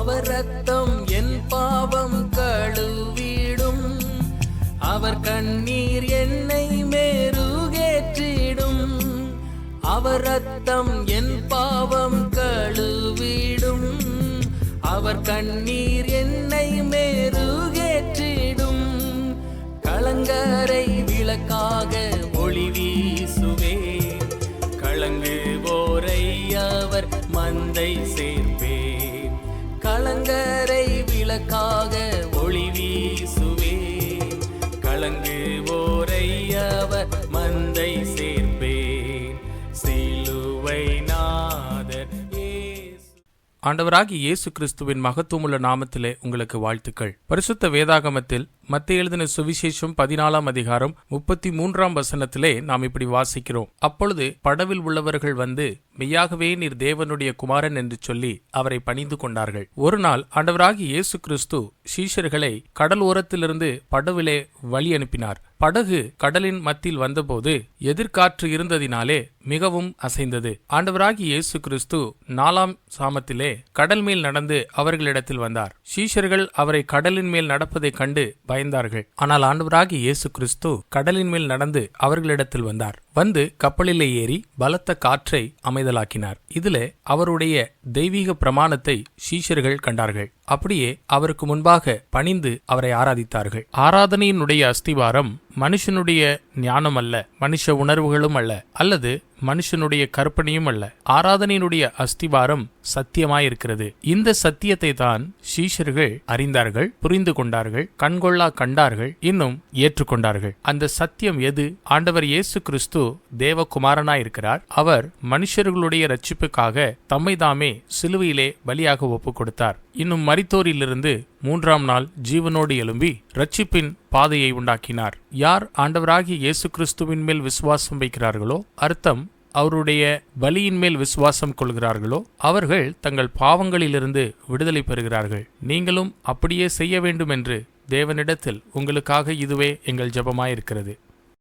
அவர் ரத்தம் என் பாவம் கழுவிடும். அவர் கண்ணீர் என்னை மேருகேற்றிடும். அவர் ரத்தம் என் பாவம் கழுவிடும். அவர் கண்ணீர் என்னை மேருகேற்றிடும். கலங்கரை விளக்காக ஒளி வீசுவே கலங்குவோரை அவர் மந்தை சேர்ப்பேன். விளக்காக ஒளி வீசுவே. கலங்கு ஓரையவ மந்தை சேர்ப்பேன். சிலுவை நாதர் ஆண்டவராகி இயேசு கிறிஸ்துவின் மகத்துவமுள்ள நாமத்திலே உங்களுக்கு வாழ்த்துக்கள். பரிசுத்த வேதாகமத்தில் மத்திய எழுதின சுவிசேஷம் பதினாலாம் அதிகாரம் முப்பத்தி மூன்றாம் வசனத்திலே நாம் இப்படி வாசிக்கிறோம். அப்பொழுது படவில் உள்ளவர்கள் வந்து மெய்யாகவே நீர் தேவனுடைய குமாரன் என்று சொல்லி அவரை பணிந்து கொண்டார்கள். ஒரு நாள் ஆண்டவராகி இயேசு கிறிஸ்து சீஷர்களை கடல் ஓரத்திலிருந்து படவிலே வழி அனுப்பினார். படகு கடலின் மத்தியில் வந்தபோது எதிர்காற்று இருந்ததினாலே மிகவும் அசைந்தது. ஆண்டவராகி இயேசு கிறிஸ்து நாலாம் சாமத்திலே கடல் மேல் நடந்து அவர்களிடத்தில் வந்தார். சீஷர்கள் அவரை கடலின் மேல் நடப்பதைக் கண்டு பயந்தார்கள். ஆனால் ஆண்டவராகி இயேசு கிறிஸ்து கடலின் மேல் நடந்து அவர்களிடத்தில் வந்தார். வந்து கப்பலிலே ஏறி பலத்த காற்றை அமைதலாக்கினார். இதிலே அவருடைய தெய்வீக பிரமாணத்தை சீஷர்கள் கண்டார்கள். அப்படியே அவருக்கு முன்பாக பணிந்து அவரை ஆராதித்தார்கள். ஆராதனையினுடைய அஸ்திவாரம் மனுஷனுடைய ஞானம் அல்ல மனுஷ உணர்வுகளும் அல்ல அல்லது மனுஷனுடைய கற்பனையும் அல்ல. ஆராதனையினுடைய அஸ்திவாரம் சத்தியமாயிருக்கிறது. இந்த சத்தியத்தை தான் சீஷர்கள் அறிந்தார்கள் புரிந்து கொண்டார்கள் கண்கொள்ளா கண்டார்கள் இன்னும் ஏற்றுக்கொண்டார்கள். அந்த சத்தியம் எது? ஆண்டவர் இயேசு கிறிஸ்து தேவகுமாரனாயிருக்கிறார். அவர் மனுஷர்களுடைய ரட்சிப்புக்காக தம்மை தாமே சிலுவையிலே பலியாக ஒப்புக் கொடுத்தார் இன்னும் மரித்தோரிலிருந்து மூன்றாம் நாள் ஜீவனோடு எழும்பி ரட்சிப்பின் பாதையை உண்டாக்கினார். யார் ஆண்டவராகிய இயேசு கிறிஸ்துவின் மேல் விசுவாசம் வைக்கிறார்களோ அர்த்தம் அவருடைய பலியின் மேல் விசுவாசம் கொள்கிறார்களோ அவர்கள் தங்கள் பாவங்களிலிருந்து விடுதலை பெறுகிறார்கள். நீங்களும் அப்படியே செய்ய வேண்டும் என்று தேவனிடத்தில் உங்களுக்காக இதுவே எங்கள் ஜெபமாயிருக்கிறது.